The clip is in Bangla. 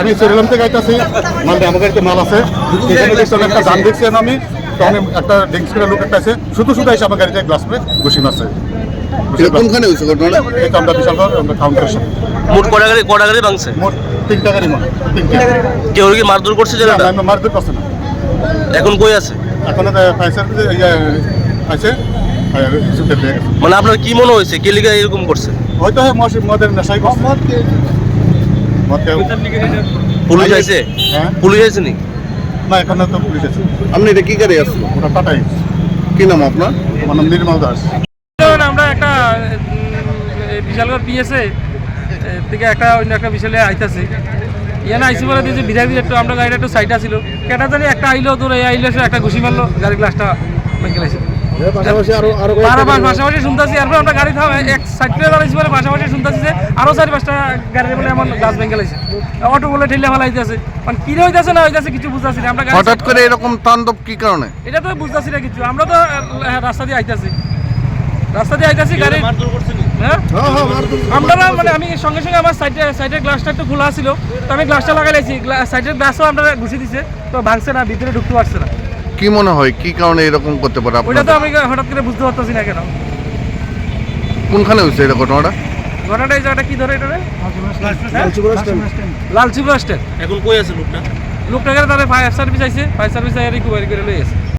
আমি সেরেলাম থেকে আইতাছি। মানে আমার গাড়িতে মাল আছে। এখানে দেখছি একটা দাম দেখছেন আমি। তো আমি একটা ড্রিঙ্কস করে লোক একটা আছে। শুধু শুধু এসে আমার গাড়িতে গ্লাস করে ঘুষি মারছে। এটা কোনখানে হয়েছে ঘটনাটা? এটা আমরা বিশাল কাউন্টার মোট কটা গাড়ি কটা গাড়ি ভাঙছে? মোট তিনটা গাড়ি হয়, তিনটা। কেউ কি মারধর করছে না, জায়গাটা আমি মারতে পারছি না। এখন কই আছে? এখন পয়সা আছে সুখে দিয়ে। গেছে মানে আপনার কি মনে হয়েছে? কে লিগা এরকম করছে? হয়তো হয় মদ মদের নেশাই করছে। মদ খেয়ে- পুলিশ আইছে হ্যাঁ। পুলিশ আইছে নি না এখন তো পুলিশ আছে। আপনি এটা কি গাড়ি আসছিল ওটা টাটাই কি নাম আপনার? আমার নাম নির্মল দাস। আমরা একটা উম, বিশালগড় পিএসএ থেকে একটা অন্য একটা বিশালে আইতাছি। ইয়ানে আইসি বলে দিয়েছে বিধায় দিয়ে একটু আমরা গাড়িটা একটু সাইড আছিল। কেটা জানি একটা আইলো তোর এই আইলো সে একটা ঘুষি মারলো গাড়ি গ্লাসটা ভেঙে গেছে পাশাপাশি শুনতেছি এরপর আমরা গাড়ি থাম এক সাইড করে দাঁড়াইছি বলে পাশাপাশি শুনতেছি যে আরও চারি পাঁচটা গাড়ি বলে আমার গাছ ভেঙে গেছে অটো বলে ঠেলে ফেলা হইতেছে মানে কি হইতেছে না হইতেছে কিছু বুঝতেছি না আমরা গাড়ি হঠাৎ করে এরকম তাণ্ডব কি কারণে? এটা তো বুঝতেছি না কিছু। আমরা তো রাস্তা দিয়ে আইতাছি। রাস্তা দিয়ে আইতাছি গাড়ি হ্যাঁ? আমরা মানে আমি সঙ্গে সঙ্গে আমার সাইডে সাইডের গ্লাসটা একটু খোলা ছিল তো আমি গ্লাসটা লাগাইছি সাইডের গ্লাসও আমরা ঘুষি দিছে তো ভাঙছে না ভিতরে ঢুকতে পারছে না। কি মনে হয় কি কারণে এরকম করতে পারে ওইটা তো আমি হঠাৎ করে বুঝতে পারতেছি না কেন। কোনখানে হয়েছে এটা ঘটনাটা? ঘটনাটা এই জায়গাটা কি ধরে এটা? রে? লালচি বাস স্ট্যান্ড এখন কই আছে লোকটা? লোকটাকে তাহলে ফায়ার সার্ভিস আইছে ফায়ার সার্ভিস আইয়া রিকভারি করে লই আছে